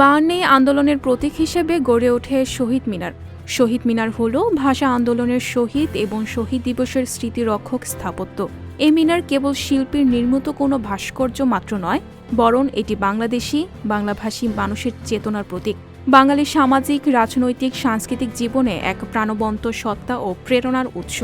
বায়ান্নে আন্দোলনের প্রতীক হিসেবে গড়ে ওঠে শহীদ মিনার। শহীদ মিনার হল ভাষা আন্দোলনের শহীদ এবং শহীদ দিবসের স্মৃতিরক্ষক স্থাপত্য। এই মিনার কেবল শিল্পীর নির্মিত কোনো ভাস্কর্য মাত্র নয়, বরং এটি বাংলাদেশি, বাংলাভাষী মানুষের চেতনার প্রতীক। বাঙালির সামাজিক, রাজনৈতিক, সাংস্কৃতিক জীবনে এক প্রাণবন্ত সত্তা ও প্রেরণার উৎস।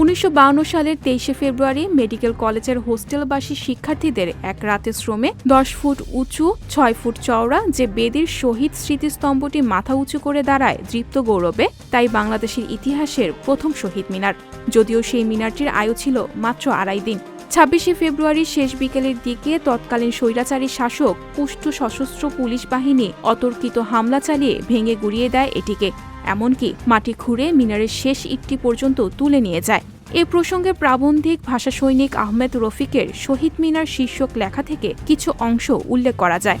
উনিশশো সালের তেইশে ফেব্রুয়ারি মেডিকেল কলেজের হোস্টেলবাসী শিক্ষার্থীদের এক রাতে শ্রমে দশ ফুট উঁচু, ছয় ফুট চওড়া যে বেদির শহীদ স্মৃতিস্তম্ভটি মাথা উঁচু করে দাঁড়ায় দৃপ্ত গৌরবে, তাই বাংলাদেশের ইতিহাসের প্রথম শহীদ মিনার। যদিও সেই মিনারটির আয়ু ছিল মাত্র আড়াই দিন। ছাব্বিশে ফেব্রুয়ারি শেষ বিকেলের দিকে তৎকালীন স্বৈরাচারী শাসক পুষ্ট সশস্ত্র পুলিশ বাহিনী অতর্কিত হামলা চালিয়ে ভেঙে গুড়িয়ে দেয় এটিকে। এমনকি মাটি খুঁড়ে মিনারের শেষ ইটটি পর্যন্ত তুলে নিয়ে যায়। এ প্রসঙ্গে প্রাবন্ধিক ভাষা সৈনিক আহমেদ রফিকের শহীদ মিনার শীর্ষক লেখা থেকে কিছু অংশ উল্লেখ করা যায়।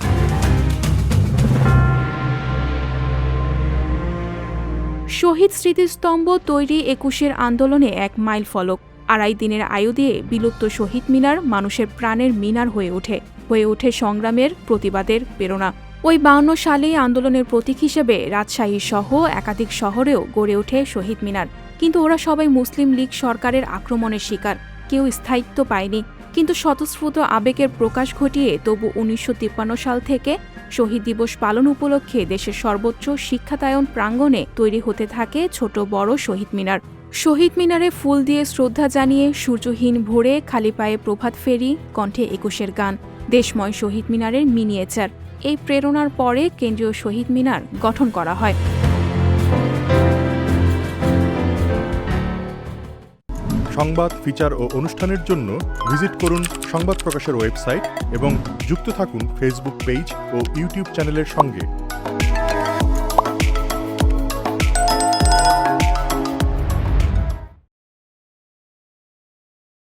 শহীদ স্মৃতিস্তম্ভ তৈরি একুশের আন্দোলনে এক মাইল ফলক আড়াই দিনের আয়ু দিয়ে বিলুপ্ত শহীদ মিনার মানুষের প্রাণের মিনার হয়ে ওঠে হয়ে ওঠে সংগ্রামের প্রতিবাদের প্রেরণা। ওই বাউন্ন সালেই আন্দোলনের প্রতীক হিসেবে রাজশাহী সহ একাধিক শহরেও গড়ে ওঠে শহীদ মিনার। কিন্তু ওরা সবাই মুসলিম লীগ সরকারের আক্রমণের শিকার, কেউ স্থায়িত্ব পায়নি। কিন্তু স্বতঃস্ফূর্ত আবেগের প্রকাশ ঘটিয়ে তবু উনিশশো তিপ্পান্ন সাল থেকে শহীদ দিবস পালন উপলক্ষে দেশের সর্বোচ্চ শিক্ষাতায়ন প্রাঙ্গণে তৈরি হতে থাকে ছোট বড় শহীদ মিনার। শহীদ মিনারে ফুল দিয়ে শ্রদ্ধা জানিয়ে সূর্যহীন ভোরে খালি পায়ে প্রভাত ফেরি, কণ্ঠে একুশের গান। দেশময় শহীদ মিনারের মিনিয়েচার এই প্রেরণার পরে কেন্দ্রীয় শহীদ মিনার গঠন করা হয়। সংবাদ, ফিচার ও অনুষ্ঠানের জন্য ভিজিট করুন সংবাদ প্রকাশের ওয়েবসাইট এবং যুক্ত থাকুন ফেসবুক পেজ ও ইউটিউব চ্যানেলের সঙ্গে।